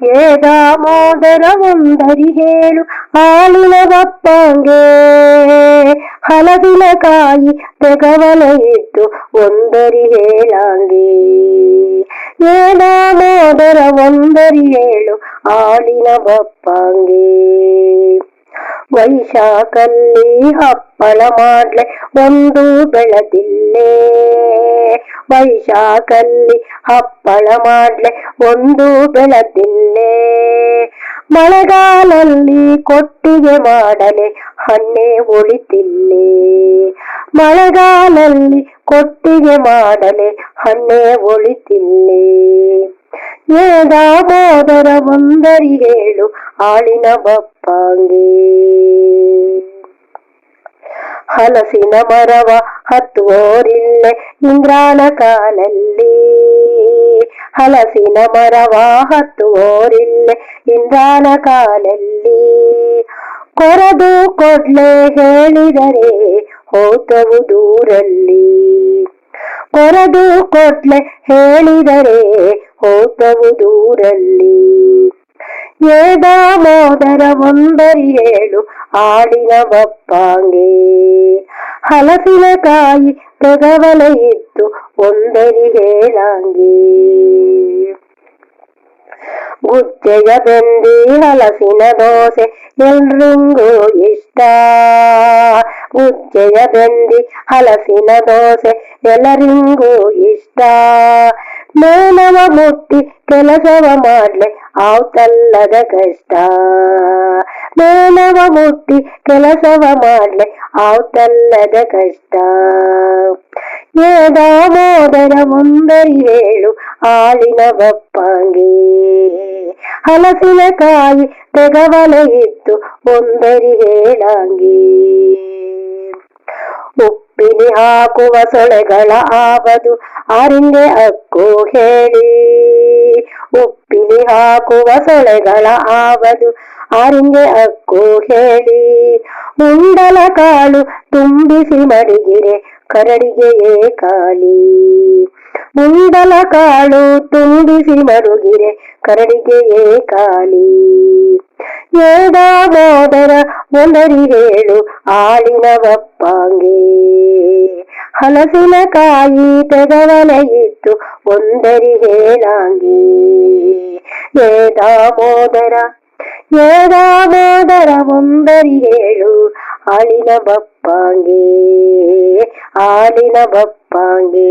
ಏ ದಾಮೋದರ ಒಂದರಿ ಹೇಳು, ಹಾಲಿನ ಬಪ್ಪಂಗೆ ಹಲದಿನ ಕಾಯಿ ತೆಗವಲ ಇದ್ದು ಒಂದರಿ ಹೇಳಂಗೆ. ಏ ದಾಮೋದರ ಒಂದರಿ ಹೇಳು, ಹಾಲಿನ ಬಪ್ಪಂಗೆ ವೈಶಾಖಲ್ಲಿ ಹಪ್ಪಳ ಮಾಡ್ಲೆ, ಒಂದು ಬೆಳದಿಲ್ಲೇ. ವೈಶಾಖಲ್ಲಿ ಹಪ್ಪಳ ಮಾಡ್ಲೆ, ಒಂದು ಬೆಳದಿಲ್ಲೇ. ಮಳೆಗಾಲಲ್ಲಿ ಕೊಟ್ಟಿಗೆ ಮಾಡಲೆ, ಹಣ್ಣೆ ಉಳಿತಿಲ್ಲೇ. ಮಳೆಗಾಲಲ್ಲಿ ಕೊಟ್ಟಿಗೆ ಮಾಡಲೆ, ಹಣ್ಣೆ ಉಳಿತಿಲ್ಲೇ. ದಾಮೋದರ ಒಂದರಿ ಹೇಳು ಆಳಿನ ಬಪ್ಪಂಗೆ ಹಲಸಿನ ಮರವ ಹತ್ತುವೋರಿಲ್ಲೆ ಇಂದ್ರಾನ ಕಾಲಲ್ಲಿ. ಹಲಸಿನ ಮರವ ಹತ್ತುವೋರಿಲ್ಲೆ ಇಂದ್ರಾನ ಕಾಲಲ್ಲಿ. ಕೊರದು ಕೊಡ್ಲೆ ಹೇಳಿದರೆ ಹೋತವು ದೂರಲ್ಲಿ. ಕೊರದು ಕೊಡ್ಲೆ ಹೇಳಿದರೆ ಹೋತವು ದೂರಲ್ಲಿ ಏ ದಾಮೋದರ ಒಂದರಿ ಹೇಳು ಆಡಿನ ಬಪ್ಪಂಗೆ ಹಲಸಿನ ಕಾಯಿ ತೆಗವಲ ಇತ್ತು ಒಂದರಿ ಹೇಳಂಗೆ ಗುಜ್ಜೆಯ ಬೆಂದಿ ಹಲಸಿನ ದೋಸೆ ಎಲ್ರಿಗೂ ಇಷ್ಟ ಗುಜ್ಜೆಯ ಬೆಂದಿ ಹಲಸಿನ ದೋಸೆ ಎಲ್ಲರಿಗೂ ಇಷ್ಟ ಮೇಲವ ಮುಟ್ಟಿ ಕೆಲಸವ ಮಾಡ್ಲೆ ಆವ್ತಲ್ಲದ ಕಷ್ಟ. ಮಾನವ ಮುಟ್ಟಿ ಕೆಲಸವ ಮಾಡ್ಲೆ ಆವ್ತಲ್ಲದ ಕಷ್ಟ. ಏ ದಾಮೋದರ ಮುಂದರಿ ಹೇಳು ಆಳಿನ ಬಪ್ಪಂಗೆ. ಹಲಸಿನ ಕಾಯಿ ತೆಗವಲ ಇತ್ತು ಒಂದರಿ ಹೇಳಂಗೆ. ಉಪ್ಪಿನಿ ಹಾಕುವ ಸೊಳೆಗಳ ಆವದು ಆರಿಂಗೆ ಅಕ್ಕು ಹೇಳಿ. ಉಪ್ಪಿನಿ ಹಾಕುವ ಸೊಳೆಗಳ ಆವದು ಆರಿಂಗೆ ಅಕ್ಕು ಹೇಳಿ. ಮುಂಡಲ ಕಾಳು ತುಂಬಿಸಿ ಮಡಿಗಿರೆ ಕರಡಿಗೆ ಏಕಾಲಿ ಮುಂಡಲ ಕಾಳು ತುಂಬಿಸಿ ಮಡುಗಿರೆ ಕರಡಿಗೆ ಏಕಾಲಿ ಏ ದಾಮೋದರ ಒಂದರಿ ಹೇಳು ಆಳಿನ ಬಪ್ಪಂಗೆ ಹಲಸಿನ ಕಾಯಿ ತೆಗವಲ ಇತ್ತು ಒಂದರಿ ಹೇಳಂಗೆ. ಏ ದಾಮೋದರ ಏ ದಾಮೋದರ ಒಂದರಿ ಹೇಳು ಆಳಿನ ಬಪ್ಪಂಗೆ ಆಳಿನ ಬಪ್ಪಂಗೆ